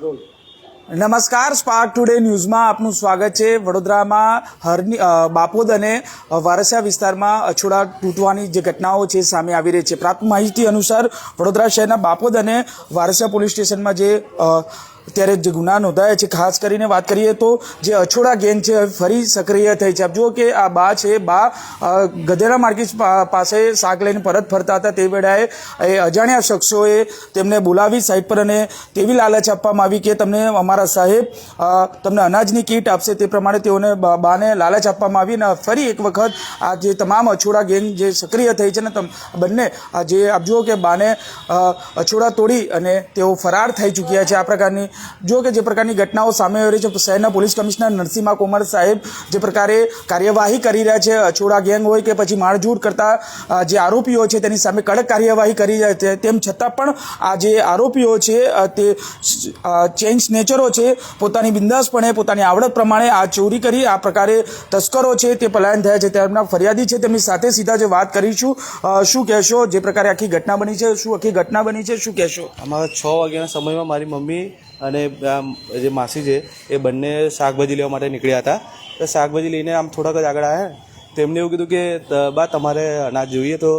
નમસ્કાર spark today ન્યૂઝમાં આપનું સ્વાગત છે. વડોદરામાં હરની બાપોદ અને વારસિયા વિસ્તારમાં અછોડા તૂટવાની જે ઘટનાઓ છે સામે આવી રહી છે. પ્રાપ્ત માહિતી અનુસાર વડોદરા શહેરના બાપોદ અને વારસિયા પોલીસ સ્ટેશનમાં જે અ, અત્યારે જે ગુના નોંધાયા છે. ખાસ કરીને વાત કરીએ તો જે અછોડા ગેંગ છે ફરી સક્રિય થઈ છે. આપ જુઓ કે આ બા છે બા ગધેરા માર્કેટ પાસે શાક લઈને પરત ફરતા હતા. તે વેળાએ એ અજાણ્યા શખ્સોએ તેમને બોલાવી સાઈડ પર અને તેવી લાલચ આપવામાં આવી કે તમને અમારા સાહેબ તમને અનાજની કીટ આપશે. તે પ્રમાણે તેઓને બાને લાલચ આપવામાં આવી અને ફરી એક વખત આ જે તમામ અછોડા ગેંગ જે સક્રિય થઈ છે ને બંને આ જે આપ જુઓ કે બાને અછોડા તોડી અને તેઓ ફરાર થઈ ચૂક્યા છે. આ પ્રકારની જો કે જે પ્રકારની ઘટનાઓ સામે આવી રહી છે શહેરના પોલીસ કમિશનર નરસિંહા કોમર સાહેબ જે પ્રકારે કાર્યવાહી કરી રહ્યા છે, અછોડા ગેંગ હોય કે પછી મારઝૂડ કરતા જે આરોપીઓ છે તેની સામે કડક કાર્યવાહી કરી રહ્યા છે. તેમ છતાં પણ આ જે આરોપીઓ છે તે ચેન્જ સ્નેચરો છે, પોતાની બિંદાસપણે, પોતાની આવડત પ્રમાણે આ ચોરી કરી, આ પ્રકારે તસ્કરો છે તે પલાયન થયા છે. તેમના ફરિયાદી છે, તેમની સાથે સીધા જે વાત કરીશું. શું કહેશો? જે પ્રકારે આખી ઘટના બની છે, શું આખી ઘટના બની છે, શું કહેશો? અમારા છ વાગ્યાના સમયમાં મારી મમ્મી અને જે માસી છે, એ બંને શાકભાજી લેવા માટે નીકળ્યા હતા. તો શાકભાજી લઈને આમ થોડાક જ આગળ આવ્યા તેમને એવું કીધું કે બા, તમારે અનાજ જોઈએ તો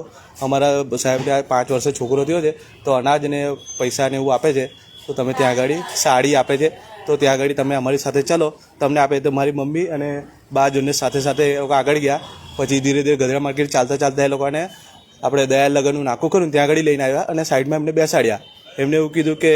અમારા સાહેબ ત્યાં પાંચ વર્ષે છોકરો થયો છે, તો અનાજ ને પૈસા ને એવું આપે છે. તો તમે ત્યાં આગળ સાડી આપે છે. તો ત્યાં આગળ તમે અમારી સાથે ચલો. તમને આપે તો મારી મમ્મી અને બા જોને સાથે સાથે એ લોકો આગળ ગયા. પછી ધીરે ધીરે ગધેડા માર્કેટ ચાલતા ચાલતા એ લોકોને આપણે દયાલ લગનનું નાખું કર્યું ત્યાં આગળ લઈને આવ્યા અને સાઈડમાં એમને બેસાડ્યા. એમને એવું કીધું કે,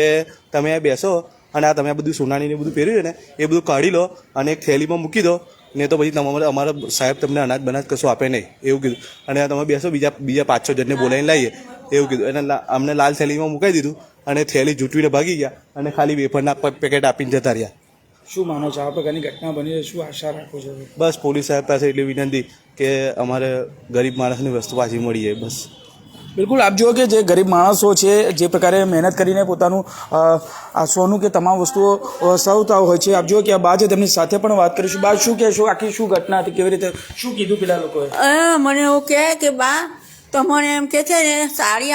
તમે બેસો અને આ તમે આ બધું સોનાની ને બધું પહેર્યું છે ને એ બધું કાઢી લો અને એક થેલીમાં મૂકી દો. ને તો પછી તમારે અમારા સાહેબ તમને અનાજ બનાજ કશું આપે નહીં. એવું કીધું. અને તમે બેસો બીજા બીજા પાંચ છ જણને બોલાવીને લાવીએ. એવું કીધું. અને અમને લાલ થેલીમાં મુકાઈ દીધું અને થેલી જૂટવીને ભાગી ગયા અને ખાલી વેફરના પેકેટ આપીને જતા રહ્યા. શું માનો છો? આ પ્રકારની ઘટના બની શું આશા રાખો છો? બસ પોલીસ સાહેબ પાસે એટલી વિનંતી કે અમારે ગરીબ માણસની વસ્તુ પાછી મળીએ બસ. બિલકુલ, આપ જુઓ કે જે ગરીબ માણસો છે, જે પ્રકારે મહેનત કરીને પોતાનું આ સોનું કે તમામ વસ્તુઓ સૌતા હોય છે, આપ જુઓ કે આ બા છે તેમની સાથે પણ વાત કરીશું. બા, શું કહેશો? આખી શું ઘટના હતી? કેવી રીતે, શું કીધું પેલા લોકોએ? મને એવું કહે કે બા તો એમ કે છે ને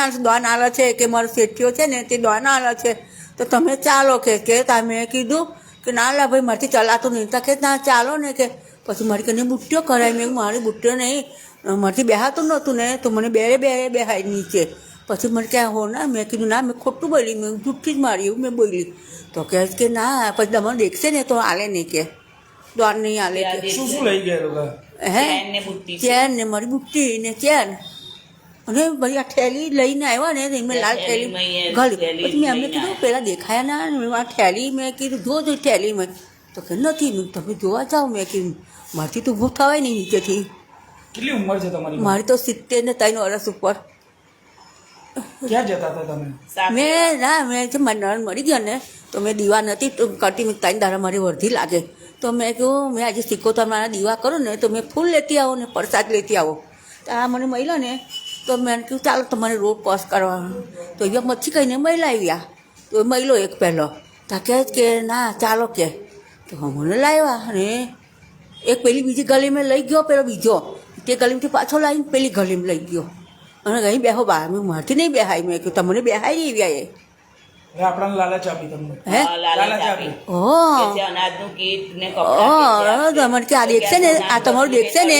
આ દોન આલે છે કે મારો શેઠીઓ છે ને, તે દોન આલે છે. તો તમે ચાલો કે કે તમે કીધું કે ના, લા ભાઈ, મારથી ચલાતું નહીં. તો કે ના, ચાલો ને કે. પછી મારી કને બુટ્ટીઓ કરાય મેં મારી બુટ્ટીઓ નહીં. મારથી બેહાતું નહોતું ને તો મને બેરે બેરે બેહાય નીચે. પછી મને ક્યાં હો ના મેં કીધું ના મેં ખોટું બોલી મેં જૂઠી જ મારી એવું મેં બોલી. તો કહે કે ના પછી તમને દેખશે ને તો આલે નહીં કે. દ્વાર નહીં આલે કે. શું શું લઈ ગયા હે? ચેન ને મારી બુટ્ટી ને ચેન. અને ભાઈ આ થેલી લઈને આવ્યા ને એમને લાલ થેલી ઘડી પછી મેં એમને કીધું પહેલાં દેખાયા ના આ થેલી મેં કીધું જો જો થેલી મેં તો કે નથી. તમે જોવા જાઓ. મેં કીધું મારથી તો ઊભું થવાય નહીં નીચેથી. કેટલી ઉંમર છે તમારી મારી તો સિત્તેર ને ત્રણ વર્ષ ઉપર. ક્યાં જતા હતા તમે? મેં ના મેં છે મારી નણ મળી ગયા ને તો મેં દીવા નથી તો કરતી મેં ત્રણ દાડા મારી વર્ધી લાગે. તો મેં કહ્યું મેં આજે સિક્કોતર મારા દીવા કરું ને તો મેં ફૂલ લેતી આવો ને પ્રસાદ લેતી આવો. તો આ મને મળ્યો ને તો મેં કહ્યું ચાલો તમારે રોડ પાસ કરવાનો. તો અહીંયા મચ્છી કહીને મહિલા આવ્યા. તો એ મહિલો એક પહેલો. તો કહે કે ના ચાલો કે. તો મને લાવ્યા અને એક પેલી બીજી ગલી મેં લઈ ગયો પેલો બીજો. તે ગલીમથી પાછો લાવીને પેલી ગલીમ લઈ ગયો. અને અહીં બેહો બા મેં મારથી નહીં બેહાય મેં કહ્યું તમને બેહાય નહીં એવી એ હવે આપણાને લાલચ આપી તમને. હે? લાલચ આપી. ઓહ કે અનાજનું કીટ ને ઓહ તમારે કે આ દેખશે ને આ તમારું દેખશે ને?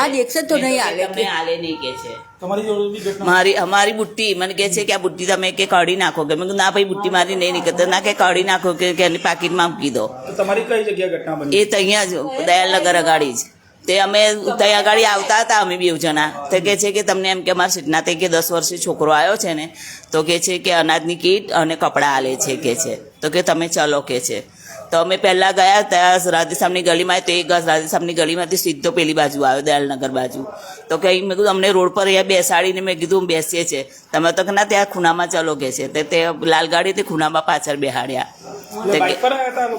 આ દેખશે તો નહીં આલે તમને આલે નહીં કે છે. તમારી જોડે બી ઘટના મારી અમારી બુટ્ટી મને કહે છે કે આ બુટ્ટી તમે કે કાઢી નાખો કે? મેં ના ભાઈ બુટ્ટી મારી નહીં નીકળતો. ના કે કાઢી નાખો કે કે એની પાકીટમાં મૂકી દો. તમારી કઈ જગ્યા ઘટના બની? એ તો અહીંયા જ દયાલનગર અગાડી જ. તે અમે ત્યાં આગળ આવતા હતા, અમે બે જણા. તો કે છે કે તમને એમ કે અમારા સીટના તે કે દસ વર્ષે છોકરો આવ્યો છે ને, તો કે છે કે અનાજની કીટ અને કપડાં આલે છે કે છે. તો કે તમે ચલો કે છે. તો અમે પહેલાં ગયા ત્યાં રાધેશ્યામની ગલીમાં, તો એ રાધેશ્યામની ગલીમાંથી સીધો પેલી બાજુ આવ્યો, દયાલનગર બાજુ. તો કે મેં કીધું, અમને રોડ પર અહીંયા બેસાડીને મેં કીધું બેસીએ છે તમે તો કે ના, ત્યાં ખૂણામાં ચલો કે છે. તે તે લાલગાડી તે ખૂણામાં પાછળ બેહાડ્યા.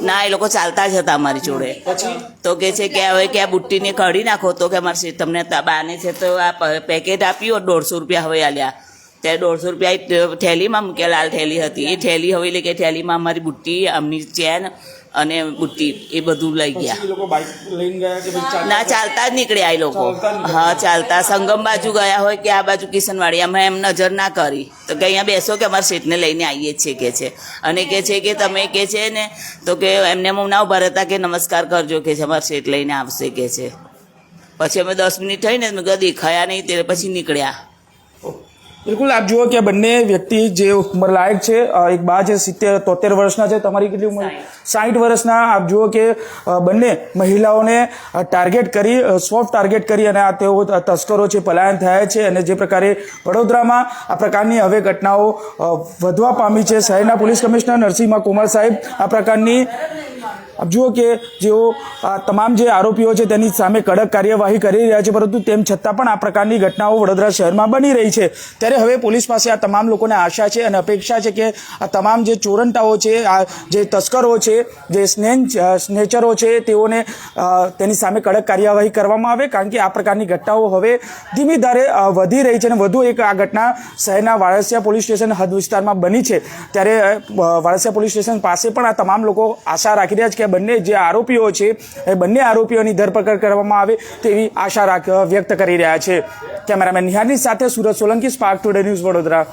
ના એ લોકો ચાલતા જ હતા અમારી જોડે. તો કે છે કે હવે કે આ બુટ્ટીને કાઢી નાખો તો કે અમારે તમને બાને છે તો આ પેકેટ આપ્યું દોઢસો રૂપિયા હવે આલ્યા. ત્યારે દોઢસો રૂપિયા થેલીમાં મૂક્યા લાલ થેલી હતી. એ થેલી હવે એટલે કે થેલીમાં અમારી બુટ્ટી આમની ચેન અને બુટ્ટી એ બધું લઈ ગયા? ના ચાલતા જ નીકળ્યા એ લોકો. હા ચાલતા. સંગમ બાજુ ગયા હોય કે આ બાજુ કિશનવાડી અમે એમ નજર ના કરી. તો કે અહીંયા બેસો કે અમારા સીટને લઈને આવીએ જ છીએ કે છે. અને કે છે કે તમે કે છે ને તો કે એમને હું ના ઊભા રહેતા કે નમસ્કાર કરજો કે છે અમારા સીટ લઈને આવશે કે છે. પછી અમે દસ મિનિટ થઈને મેં દેખાયા નહીં. તે પછી નીકળ્યા. બિલકુલ આપ જુઓ કે બંને વ્યક્તિ જે ઉંમર લાયક છે એક બા છે સિત્તેર તોતેર વર્ષના છે તમારી કેટલી ઉંમર? સાઠ વર્ષના આપ જુઓ કે બંને મહિલાઓને ટાર્ગેટ કરી સોફ્ટ ટાર્ગેટ કરી અને આ તેઓ તસ્કરો છે પલાયન થયા છે અને જે પ્રકારે વડોદરામાં આ પ્રકારની હવે ઘટનાઓ વધવા પામી છે. શહેરના પોલીસ કમિશનર નરસિંહ કુમાર સાહેબ આ પ્રકારની આપ જુઓ કે જેઓ તમામ જે આરોપીઓ છે તેની સામે કડક કાર્યવાહી કરી રહ્યા છે, પરંતુ તેમ છતાં પણ આ પ્રકારની ઘટનાઓ વડોદરા શહેરમાં બની રહી છે. ત્યારે હવે પોલીસ પાસે આ તમામ લોકોને આશા છે અને અપેક્ષા છે કે આ તમામ જે ચોરંટાઓ છે, આ જે તસ્કરો છે, જે સ્નેન સ્નેચરો છે, તેઓને તેની સામે કડક કાર્યવાહી કરવામાં આવે, કારણ કે આ પ્રકારની ઘટનાઓ હવે ધીમી ધારે વધી રહી છે અને વધુ એક આ ઘટના શહેરના વાળસિયા પોલીસ સ્ટેશન હદ વિસ્તારમાં બની છે. ત્યારે વાળસિયા પોલીસ સ્ટેશન પાસે પણ આ તમામ લોકો આશા રાખી રહ્યા છે કે બંને જે આરોપીઓ છે, એ બંને આરોપીઓની ધરપકડ કરવામાં આવે તેવી આશા રાખ વ્યક્ત કરી રહ્યા છે. કેમેરામેન નિહારની સાથે Surat Solanki, Spark today news Vadodara.